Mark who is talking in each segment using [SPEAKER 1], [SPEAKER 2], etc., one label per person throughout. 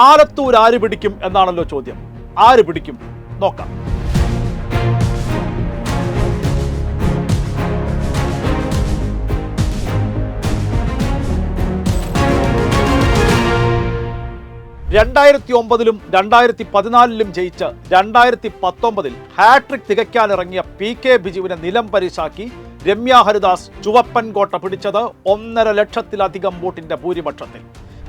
[SPEAKER 1] ആലത്തൂർ ആര് പിടിക്കും എന്നാണല്ലോ ചോദ്യം. ആര് പിടിക്കും? നോക്കാം. രണ്ടായിരത്തി ഒമ്പതിലും രണ്ടായിരത്തി പതിനാലിലും ജയിച്ച് രണ്ടായിരത്തി പത്തൊമ്പതിൽ ഹാട്രിക് തികയ്ക്കാനിറങ്ങിയ പി കെ ബിജുവിനെ നിലം പരിശാക്കി രമ്യ ഹരിദാസ് ചുവപ്പൻകോട്ട പിടിച്ചത് ഒന്നര ലക്ഷത്തിലധികം വോട്ടിന്റെ ഭൂരിപക്ഷത്തിൽ.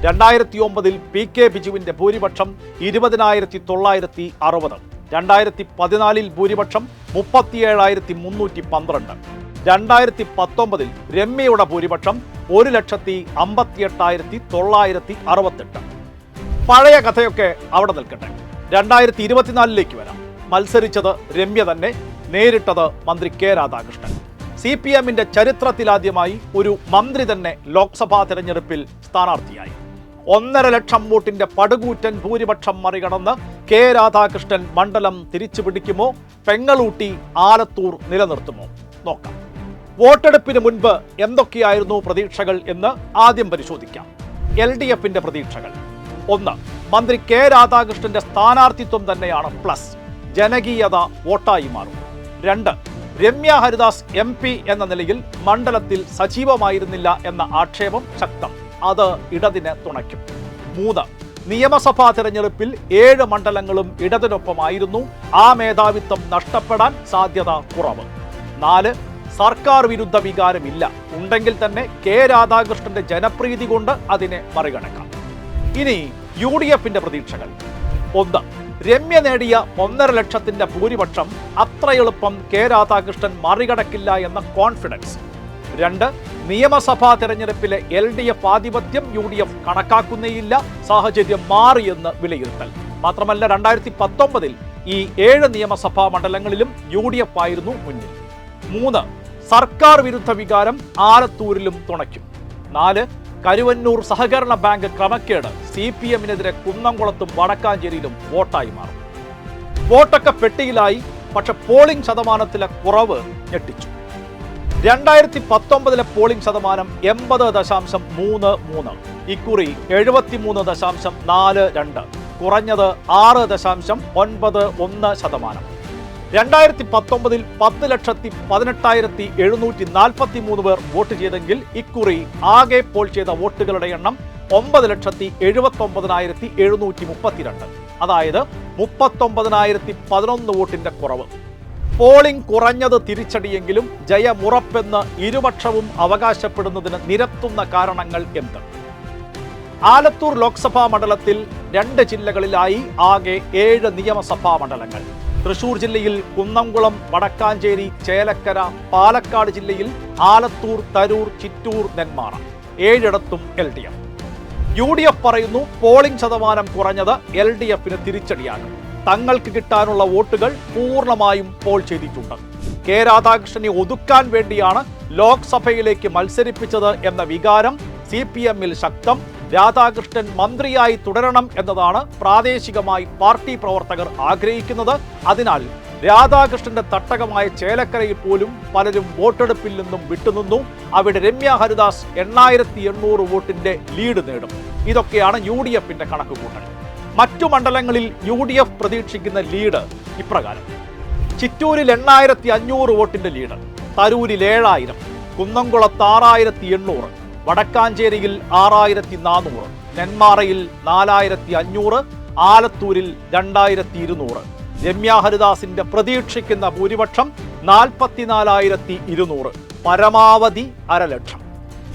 [SPEAKER 1] രണ്ടായിരത്തി ഒമ്പതിൽ പി കെ ബിജുവിന്റെ ഭൂരിപക്ഷം ഇരുപതിനായിരത്തി തൊള്ളായിരത്തി അറുപത്. രണ്ടായിരത്തി പതിനാലിൽ ഭൂരിപക്ഷം മുപ്പത്തിയേഴായിരത്തി മുന്നൂറ്റി പന്ത്രണ്ട് രണ്ടായിരത്തി പത്തൊമ്പതിൽ രമ്യയുടെ ഭൂരിപക്ഷം ഒരു ലക്ഷത്തി അമ്പത്തിയെട്ടായിരത്തി തൊള്ളായിരത്തി അറുപത്തെട്ട് പഴയ കഥയൊക്കെ അവിടെ നിൽക്കട്ടെ. രണ്ടായിരത്തി ഇരുപത്തിനാലിലേക്ക് വരാം. മത്സരിച്ചത് രമ്യ തന്നെ നേരിട്ടത് മന്ത്രി കെ രാധാകൃഷ്ണൻ. സി പി എമ്മിന്റെ ചരിത്രത്തിലാദ്യമായി ഒരു മന്ത്രി തന്നെ ലോക്സഭാ തെരഞ്ഞെടുപ്പിൽ സ്ഥാനാർത്ഥിയായി. ഒന്നര ലക്ഷം വോട്ടിന്റെ പടുകൂറ്റൻ ഭൂരിപക്ഷം മറികടന്ന് കെ രാധാകൃഷ്ണൻ മണ്ഡലം തിരിച്ചു പിടിക്കുമോ പെങ്ങളൂട്ടി ആലത്തൂർ നിലനിർത്തുമോ? നോക്കാം. വോട്ടെടുപ്പിന് മുൻപ് എന്തൊക്കെയായിരുന്നു പ്രതീക്ഷകൾ എന്ന് ആദ്യം പരിശോധിക്കാം. എൽ ഡി എഫിന്റെ പ്രതീക്ഷകൾ. ഒന്ന് മന്ത്രി കെ രാധാകൃഷ്ണന്റെ സ്ഥാനാർത്ഥിത്വം തന്നെയാണ് പ്ലസ്. ജനകീയത വോട്ടായി മാറും. രണ്ട് രമ്യ ഹരിദാസ് എം എന്ന നിലയിൽ മണ്ഡലത്തിൽ സജീവമായിരുന്നില്ല എന്ന ആക്ഷേപം ശക്തം. അത് ഇടതിനെ തുണയ്ക്കും. മൂന്ന് നിയമസഭാ തെരഞ്ഞെടുപ്പിൽ ഏഴ് മണ്ഡലങ്ങളും ഇടതിനൊപ്പമായിരുന്നു. ആ മേധാവിത്വം നഷ്ടപ്പെടാൻ സാധ്യത കുറവ്. നാല് സർക്കാർ വിരുദ്ധ വികാരമില്ല. ഉണ്ടെങ്കിൽ തന്നെ കെ രാധാകൃഷ്ണന്റെ ജനപ്രീതി കൊണ്ട് അതിനെ മറികടക്കാം. ഇനി യു ഡി എഫിന്റെ പ്രതീക്ഷകൾ. ഒന്ന് രമ്യ നേടിയ ഒന്നര ലക്ഷത്തിന്റെ ഭൂരിപക്ഷം അത്ര എളുപ്പം കെ രാധാകൃഷ്ണൻ മറികടക്കില്ല എന്ന കോൺഫിഡൻസ്. രണ്ട് നിയമസഭാ തെരഞ്ഞെടുപ്പിലെ എൽ ഡി എഫ് ആധിപത്യം യു ഡി എഫ് കണക്കാക്കുന്നേയില്ല സാഹചര്യം മാറിയെന്ന് വിലയിരുത്തൽ. മാത്രമല്ല രണ്ടായിരത്തി പത്തൊമ്പതിൽ ഈ ഏഴ് നിയമസഭാ മണ്ഡലങ്ങളിലും യു ഡി എഫ് ആയിരുന്നു മുന്നിൽ. മൂന്ന് സർക്കാർ വിരുദ്ധ വികാരം ആലത്തൂരിലും തുണയ്ക്കും. നാല് കരുവന്നൂർ സഹകരണ ബാങ്ക് ക്രമക്കേട് സി പി എമ്മിനെതിരെ കുന്നംകുളത്തും വടക്കാഞ്ചേരിയിലും വോട്ടായി മാറും. വോട്ടൊക്കെ പെട്ടിയിലായി പക്ഷെ പോളിംഗ് ശതമാനത്തിലെ കുറവ് ഞെട്ടിച്ചു. രണ്ടായിരത്തി പത്തൊമ്പതിലെ പോളിംഗ് ശതമാനം എൺപത് ദശാംശം മൂന്ന് മൂന്ന്. ഇക്കുറി എഴുപത്തിമൂന്ന് ദശാംശം നാല് രണ്ട്. കുറഞ്ഞത് ആറ് ദശാംശം ഒൻപത് ഒന്ന് ശതമാനം. രണ്ടായിരത്തി പത്തൊമ്പതിൽ പത്ത് ലക്ഷത്തി പതിനെട്ടായിരത്തി എഴുന്നൂറ്റി നാൽപ്പത്തി മൂന്ന് പേർ വോട്ട് ചെയ്തെങ്കിൽ ഇക്കുറി ആകെ പോൾ ചെയ്ത വോട്ടുകളുടെ എണ്ണം ഒമ്പത് ലക്ഷത്തി എഴുപത്തി ഒമ്പതിനായിരത്തി എഴുന്നൂറ്റി മുപ്പത്തിരണ്ട്. അതായത് മുപ്പത്തൊമ്പതിനായിരത്തി പതിനൊന്ന് വോട്ടിന്റെ കുറവ്. പോളിംഗ് കുറഞ്ഞത് തിരിച്ചടിയെങ്കിലും ജയമുറപ്പെന്ന് ഇരുപക്ഷവും അവകാശപ്പെടുന്നതിന് നിരത്തുന്ന കാരണങ്ങൾ എന്ത്? ആലത്തൂർ ലോക്സഭാ മണ്ഡലത്തിൽ രണ്ട് ജില്ലകളിലായി ആകെ ഏഴ് നിയമസഭാ മണ്ഡലങ്ങൾ. തൃശൂർ ജില്ലയിൽ കുന്നംകുളം വടക്കാഞ്ചേരി ചേലക്കര പാലക്കാട് ജില്ലയിൽ Alathur Tarur Chittur Nenmara. ഏഴിടത്തും L D F. U D F പറയുന്നു പോളിംഗ് ശതമാനം കുറഞ്ഞത് എൽ ഡി എഫിന് തിരിച്ചടിയാകും തങ്ങൾക്ക് കിട്ടാനുള്ള വോട്ടുകൾ പൂർണമായും പോൾ ചെയ്തിട്ടുണ്ട്. കെ രാധാകൃഷ്ണനെ ഒതുക്കാൻ വേണ്ടിയാണ് ലോക്സഭയിലേക്ക് മത്സരിപ്പിച്ചത് എന്ന വികാരം സി പി എമ്മിൽ ശക്തം. രാധാകൃഷ്ണൻ മന്ത്രിയായി തുടരണം എന്നതാണ് പ്രാദേശികമായി പാർട്ടി പ്രവർത്തകർ ആഗ്രഹിക്കുന്നത്. അതിനാൽ രാധാകൃഷ്ണന്റെ തട്ടകമായ ചേലക്കരയിൽ പോലും പലരും വോട്ടെടുപ്പിൽ നിന്നും വിട്ടുനിന്നു. അവിടെ രമ്യ ഹരിദാസ് എണ്ണായിരത്തി എണ്ണൂറ് വോട്ടിന്റെ ലീഡ് നേടും. ഇതൊക്കെയാണ് യു ഡി എഫിന്റെ കണക്കുകൂട്ടൽ. മറ്റു മണ്ഡലങ്ങളിൽ യു ഡി എഫ് പ്രതീക്ഷിക്കുന്ന ലീഡ് ഇപ്രകാരം. ചിറ്റൂരിൽ എണ്ണായിരത്തി അഞ്ഞൂറ് വോട്ടിന്റെ ലീഡ് തരൂരിൽ ഏഴായിരം കുന്നംകുളത്ത് ആറായിരത്തി എണ്ണൂറ് വടക്കാഞ്ചേരിയിൽ ആറായിരത്തി നാനൂറ് നെന്മാറയിൽ നാലായിരത്തി അഞ്ഞൂറ് ആലത്തൂരിൽ രണ്ടായിരത്തി ഇരുന്നൂറ് രമ്യ ഹരിദാസിന്റെ പ്രതീക്ഷിക്കുന്ന ഭൂരിപക്ഷം നാൽപ്പത്തിനാലായിരത്തി ഇരുന്നൂറ് പരമാവധി അരലക്ഷം.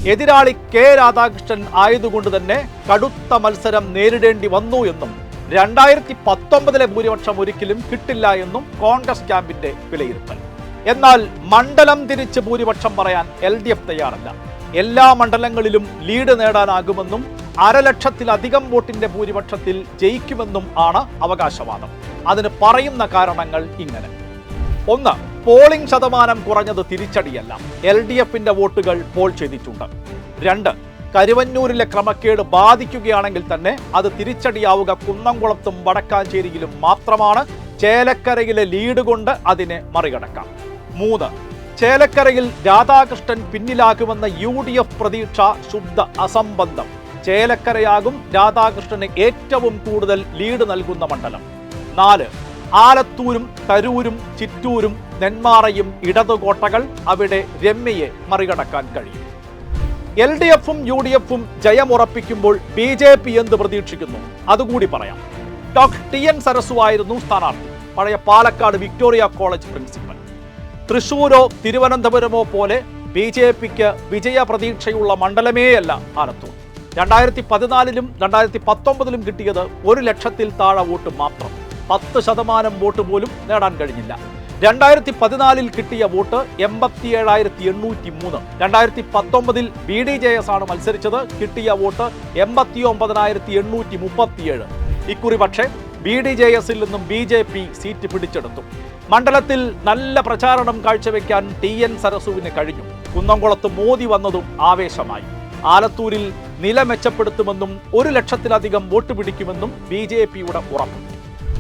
[SPEAKER 1] എതിരാളി കെ രാധാകൃഷ്ണൻ ആയതുകൊണ്ട് തന്നെ കടുത്ത മത്സരം നേരിടേണ്ടി വന്നു എന്നും രണ്ടായിരത്തി പത്തൊമ്പതിലെ ഭൂരിപക്ഷം ഒരിക്കലും കിട്ടില്ല എന്നും കോൺഗ്രസ് ക്യാമ്പിന്റെ വിലയിരുത്തൽ. എന്നാൽ മണ്ഡലം തിരിച്ച് ഭൂരിപക്ഷം പറയാൻ എൽ ഡി എഫ് തയ്യാറല്ല. എല്ലാ മണ്ഡലങ്ങളിലും ലീഡ് നേടാനാകുമെന്നും അരലക്ഷത്തിലധികം വോട്ടിന്റെ ഭൂരിപക്ഷത്തിൽ ജയിക്കുമെന്നും ആണ് അവകാശവാദം. അതിന് പറയുന്ന കാരണങ്ങൾ ഇങ്ങനെ. ഒന്ന് പോളിംഗ് ശതമാനം കുറഞ്ഞത് തിരിച്ചടിയല്ല. എൽ ഡി എഫിന്റെ വോട്ടുകൾ പോൾ ചെയ്തിട്ടുണ്ട്. രണ്ട് കരുവന്നൂരിലെ ക്രമക്കേട് ബാധിക്കുകയാണെങ്കിൽ തന്നെ അത് തിരിച്ചടിയാവുക കുന്നംകുളത്തും വടക്കാഞ്ചേരിയിലും മാത്രമാണ്. ചേലക്കരയിലെ ലീഡ് കൊണ്ട് അതിനെ മറികടക്കാം. മൂന്ന് ചേലക്കരയിൽ രാധാകൃഷ്ണൻ പിന്നിലാകുമെന്ന യു ഡി എഫ് പ്രതീക്ഷ ശുദ്ധ അസംബന്ധം. ചേലക്കരയാകും രാധാകൃഷ്ണന് ഏറ്റവും കൂടുതൽ ലീഡ് നൽകുന്ന മണ്ഡലം. നാല് ആലത്തൂരും തരൂരും ചിറ്റൂരും നെന്മാറയും ഇടതുകോട്ടകൾ അവിടെ രമ്യയെ മറികടക്കാൻ കഴിയും. എൽ ഡി എഫും യു ഡി എഫും ജയമുറപ്പിക്കുമ്പോൾ ബി ജെ പി എന്ത് പ്രതീക്ഷിക്കുന്നു? അതുകൂടി പറയാം. ഡോക്ടർ ടി എൻ സരസുവായിരുന്നു സ്ഥാനാർത്ഥി. പഴയ പാലക്കാട് വിക്ടോറിയ കോളേജ് പ്രിൻസിപ്പൽ. തൃശൂരോ തിരുവനന്തപുരമോ പോലെ ബി ജെ പിക്ക് വിജയ പ്രതീക്ഷയുള്ള മണ്ഡലമേയല്ല ആലത്തൂർ. രണ്ടായിരത്തി പതിനാലിലും രണ്ടായിരത്തി പത്തൊമ്പതിലും കിട്ടിയത് ഒരു ലക്ഷത്തിൽ താഴെ വോട്ട് മാത്രം. പത്ത് ശതമാനം വോട്ട് പോലും നേടാൻ കഴിഞ്ഞില്ല. രണ്ടായിരത്തി പതിനാലിൽ കിട്ടിയ വോട്ട് എൺപത്തി ഏഴായിരത്തി എണ്ണൂറ്റി മൂന്ന് രണ്ടായിരത്തി പത്തൊമ്പതിൽ ബി ഡി ജെ എസ് ആണ് മത്സരിച്ചത്. കിട്ടിയ വോട്ട് എൺപത്തി ഒമ്പതിനായിരത്തി എണ്ണൂറ്റി മുപ്പത്തിയേഴ് ഇക്കുറി പക്ഷേ ബി ഡി ജെ എസിൽ നിന്നും ബി ജെ പി സീറ്റ് പിടിച്ചെടുത്തു. മണ്ഡലത്തിൽ നല്ല പ്രചാരണം കാഴ്ചവെക്കാൻ ടി എൻ സരസുവിന് കഴിഞ്ഞു. കുന്നംകുളത്ത് മോദി വന്നതും ആവേശമായി. ആലത്തൂരിൽ നില മെച്ചപ്പെടുത്തുമെന്നും ഒരു ലക്ഷത്തിലധികം വോട്ട് പിടിക്കുമെന്നും ബി ജെ പിയുടെ ഉറപ്പ്.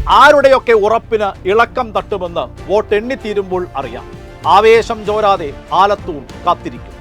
[SPEAKER 1] ആരുടെയൊക്കെ ഉറപ്പിന് ഇളക്കം തട്ടുമെന്ന് വോട്ട് എണ്ണിത്തീരുമ്പോൾ അറിയാം. ആവേശം ചോരാതെ ആലത്തൂർ കാത്തിരിക്കും.